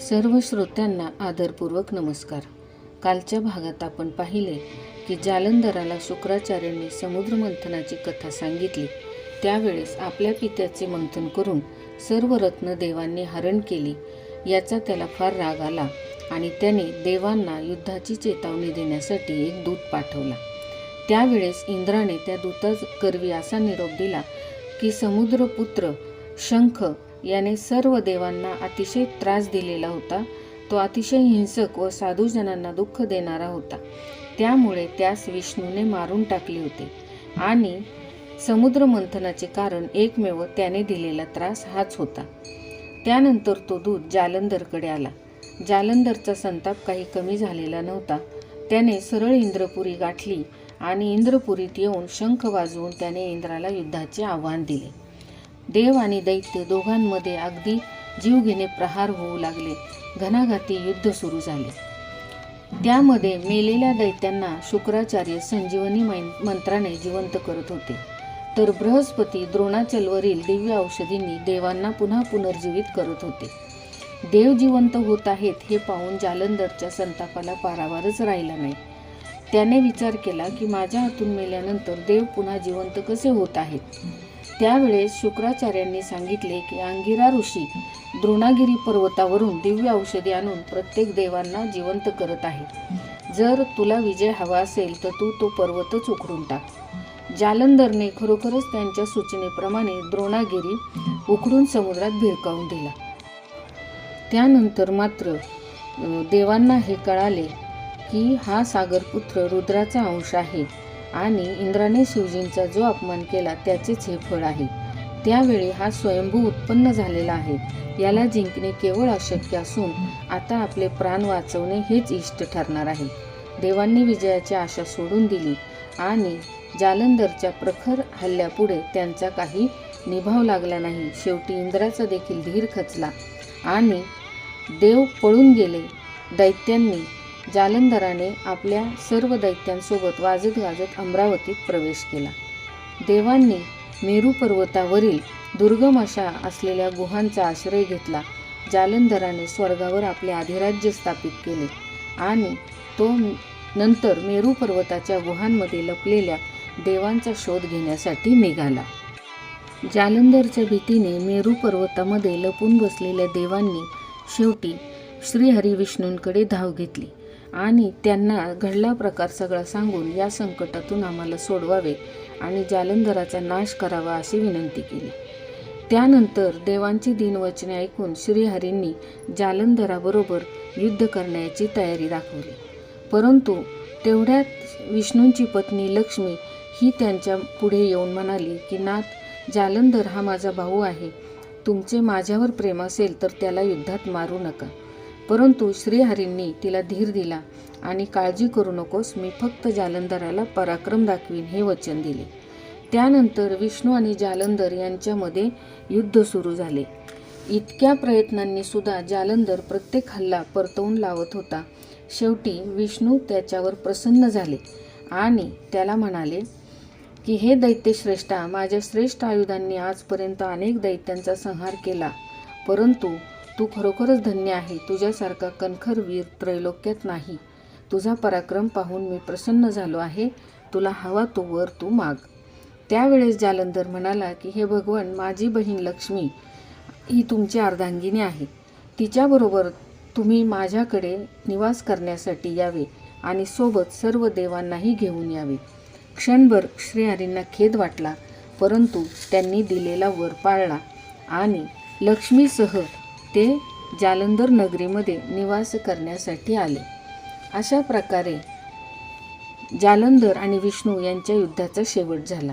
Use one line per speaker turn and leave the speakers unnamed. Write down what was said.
सर्व श्रोत्यांना आदरपूर्वक नमस्कार. कालच्या भागात आपण पाहिले की जालंधराला शुक्राचार्यांनी समुद्रमंथनाची कथा सांगितली. त्यावेळेस आपल्या पित्याचे मंथन करून सर्व रत्न देवांनी हरण केली. याचा त्याला फार राग आला आणि त्याने देवांना युद्धाची चेतावणी देण्यासाठी एक दूत पाठवला. त्यावेळेस इंद्राने त्या दूताच करवी असा निरोप दिला की समुद्रपुत्र शंख याने सर्व देवांना अतिशय त्रास दिलेला होता. तो अतिशय हिंसक व साधूजनांना दुःख देणारा होता. त्यामुळे त्यास विष्णूने मारून टाकले होते. आणि समुद्र मंथनाचे कारण एकमेव त्याने दिलेला त्रास हाच होता. त्यानंतर तो दूत जालंधरकडे आला. जालंधरचा संताप काही कमी झालेला नव्हता. त्याने सरळ इंद्रपुरी गाठली आणि इंद्रपुरीत येऊन शंख वाजवून त्याने इंद्राला युद्धाचे आव्हान दिले. देव आणि दैत्य दोघांमध्ये अगदी जीवघेणे प्रहार होऊ लागले. घनाघाती युद्ध सुरू झाले. त्यामध्ये मेलेल्या दैत्यांना शुक्राचार्य संजीवनी मंत्राने जिवंत करत होते. तर बृहस्पती द्रोणाचलवरील दिव्य औषधींनी देवांना पुन्हा पुनर्जीवित करत होते. देव जिवंत होत आहेत हे पाहून जालंधरच्या संतापाला पारावारच राहिला नाही. त्याने विचार केला की माझ्या हातून मेल्यानंतर देव पुन्हा जिवंत कसे होत आहेत? त्यावेळेस शुक्राचार्यांनी सांगितले की अंगिरा ऋषी द्रोणागिरी पर्वतावरून दिव्य औषधी आणून प्रत्येक देवांना जिवंत करत आहे. जर तुला विजय हवा असेल तर तू तो पर्वतच उखडून टाक. जालंधरने खरोखरच त्यांच्या सूचनेप्रमाणे द्रोणागिरी उखडून समुद्रात भिरकावून दिला. त्यानंतर मात्र देवांना हे कळाले की हा सागरपुत्र रुद्राचा अंश आहे. आणि इंद्राने शिवजींचा जो अपमान केला त्याचेच हे फळ आहे. त्यावेळी हा स्वयंभू उत्पन्न झालेला आहे. याला जिंकणे केवळ अशक्य असून आता आपले प्राण वाचवणे हेच इष्ट ठरणार आहे. देवांनी विजयाची आशा सोडून दिली आणि जालंधरच्या प्रखर हल्ल्यापुढे त्यांचा काही निभाव लागला नाही. शेवटी इंद्राचा देखील धीर खचला आणि देव पळून गेले. दैत्यांनी जालंधराने आपल्या सर्व दैत्यांसोबत वाजत गाजत अमरावतीत प्रवेश केला. देवांनी मेरू पर्वतावरील दुर्गम अशा असलेल्या गुहांचा आश्रय घेतला. जालंधराने स्वर्गावर आपले अधिराज्य स्थापित केले आणि तो नंतर मेरू पर्वताच्या गुहांमध्ये लपलेल्या देवांचा शोध घेण्यासाठी निघाला. जालंधरच्या भीतीने मेरू पर्वतामध्ये लपून बसलेल्या देवांनी शेवटी श्रीहरी विष्णूंकडे धाव घेतली. आणि त्यांना घडला प्रकार सगळा सांगून या संकटातून आम्हाला सोडवावे आणि जालंधराचा नाश करावा अशी विनंती केली. त्यानंतर देवांची दिनवचने ऐकून श्रीहरींनी जालंधराबरोबर युद्ध करण्याची तयारी दाखवली. परंतु तेवढ्यात विष्णूंची पत्नी लक्ष्मी ही त्यांच्या पुढे येऊन म्हणाली की नाथ जालंधर हा माझा भाऊ आहे. तुमचे माझ्यावर प्रेम असेल तर त्याला युद्धात मारू नका. परंतु श्रीहरींनी तिला धीर दिला आणि काळजी करू नकोस मी फक्त जालंधराला पराक्रम दाखवीन हे वचन दिले. त्यानंतर विष्णू आणि जालंधर यांच्यामध्ये युद्ध सुरू झाले. इतक्या प्रयत्नांनी सुद्धा जालंधर प्रत्येक हल्ला परतवून लावत होता. शेवटी विष्णू त्याच्यावर प्रसन्न झाले आणि त्याला म्हणाले की हे दैत्यश्रेष्ठा माझ्या श्रेष्ठ आयुधांनी आजपर्यंत अनेक दैत्यांचा संहार केला परंतु तू खरोखरच धन्य आहे. तुझ्यासारखा कणखर वीर त्रैलोक्यात नाही. तुझा पराक्रम पाहून मी प्रसन्न झालो आहे. तुला हवा तो वर तू माग. त्यावेळेस जालंधर म्हणाला की हे भगवान माझी बहीण लक्ष्मी ही तुमची अर्धांगिनी आहे. तिच्याबरोबर तुम्ही माझ्याकडे निवास करण्यासाठी यावे आणि सोबत सर्व देवांनाही घेऊन यावे. क्षणभर श्रीहरींना खेद वाटला परंतु त्यांनी दिलेला वर पाळला आणि लक्ष्मीसह ते जालंधर नगरीमध्ये निवास करण्यासाठी आले. अशा प्रकारे जालंधर आणि विष्णू यांच्या युद्धाचा शेवट झाला.